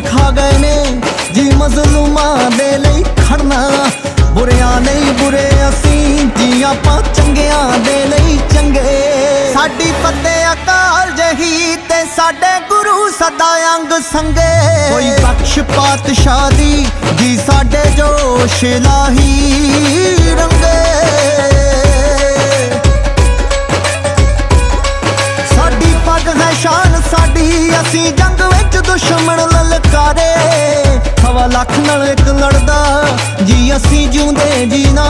ਖਾ ਗਏ ਨੇ ਜੀ ਮਜ਼ਲੂਮਾਂ ਦੇ ਲਈ ਖੜਨਾ। ਬੁਰਿਆਂ ਨਹੀਂ ਬੁਰੇ ਅਸੀਂ, ਜੀ ਆਪਾਂ ਚੰਗਿਆਂ ਦੇ ਲਈ ਚੰਗੇ। ਸਾਡੀ ਫਤਿਹ ਅਕਾਲ ਜਹੀ ਤੇ ਸਾਡੇ ਗੁਰੂ ਸਦਾ ਅੰਗ ਸੰਗੇ। ਕੋਈ ਬਖਸ਼ ਪਾਤਸ਼ਾਹ ਦੀ ਜੀ ਸਾਡੇ ਜੋਸ਼ ਲਾਹੀ ਰੰਗੇ। ਸਾਡੀ ਪੱਗ ਹੈ ਸ਼ਾਨ ਸਾਡੀ, ਅਸੀਂ ਜੰਗ ਵਿੱਚ ਦੁਸ਼ਮਣ ਇੱਕ ਲੜਦਾ ਜੀ ਅਸੀਂ ਜਿਉਂਦੇ ਜੀ ਨਾ